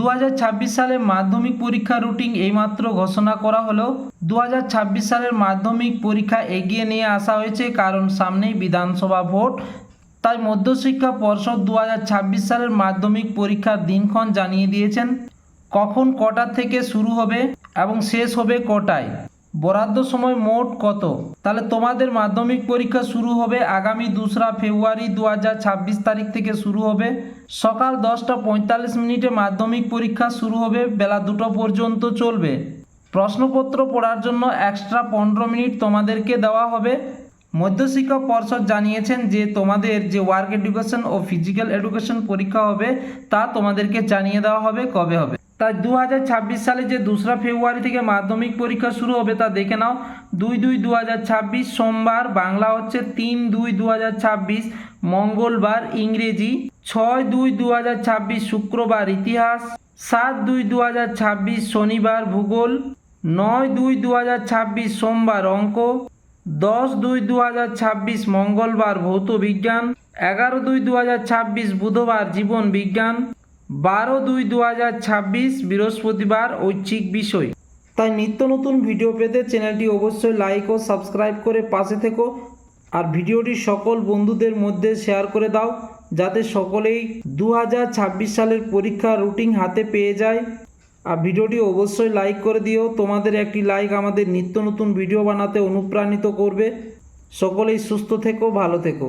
দু সালে মাধ্যমিক পরীক্ষা রুটিন এইমাত্র ঘোষণা করা হলো। দু হাজার ছাব্বিশ সালের মাধ্যমিক পরীক্ষা এগিয়ে নিয়ে আসা হয়েছে কারণ সামনেই বিধানসভা ভোট। তাই মধ্যশিক্ষা পর্ষদ দু হাজার ছাব্বিশ সালের মাধ্যমিক পরীক্ষার দিনক্ষণ জানিয়ে দিয়েছেন, কখন কটা থেকে শুরু হবে এবং শেষ হবে কটায়। বরাদ্দ সময় মোট কত? তাহলে তোমাদের মাধ্যমিক পরীক্ষা শুরু হবে আগামী দোসরা ফেব্রুয়ারি দু হাজার ছাব্বিশ তারিখ থেকে শুরু হবে। সকাল দশটা পঁয়তাল্লিশ মিনিটে মাধ্যমিক পরীক্ষা শুরু হবে, বেলা দুটো পর্যন্ত চলবে। প্রশ্নপত্র পড়ার জন্য এক্সট্রা পনেরো মিনিট তোমাদেরকে দেওয়া হবে। মধ্যশিক্ষা পর্ষদ জানিয়েছেন যে তোমাদের যে ওয়ার্ক এডুকেশন ও ফিজিক্যাল এডুকেশন পরীক্ষা হবে, তা তোমাদেরকে জানিয়ে দেওয়া হবে কবে হবে। তাই দু হাজার ছাব্বিশ সালে যে দোসরা ফেব্রুয়ারি থেকে মাধ্যমিক পরীক্ষা শুরু হবে তা দেখে নাও। দুই দুই দু সোমবার, বাংলা হচ্ছে তিন দুই দু মঙ্গলবার ইংরেজি, ছয় দুই দু শুক্রবার ইতিহাস, সাত দুই দু শনিবার ভূগোল, নয় দুই দু সোমবার অঙ্ক, দশ দুই দু মঙ্গলবার ভৌত বিজ্ঞান, এগারো দুই দু বুধবার জীবন বিজ্ঞান বারো দুই দু হাজার ছাব্বিশ বৃহস্পতিবার ঐচ্ছিক বিষয়। তাই নিত্য নতুন ভিডিও পেতে চ্যানেলটি অবশ্যই লাইক ও সাবস্ক্রাইব করে পাশে থেকো। আর ভিডিওটি সকল বন্ধুদের মধ্যে শেয়ার করে দাও, যাতে সকলেই দু হাজার ছাব্বিশ সালের পরীক্ষা রুটিন হাতে পেয়ে যায়। আর ভিডিওটি অবশ্যই লাইক করে দিও। তোমাদের একটি লাইক আমাদের নিত্য নতুন ভিডিও বানাতে অনুপ্রাণিত করবে। সকলেই সুস্থ থেকো, ভালো থেকো।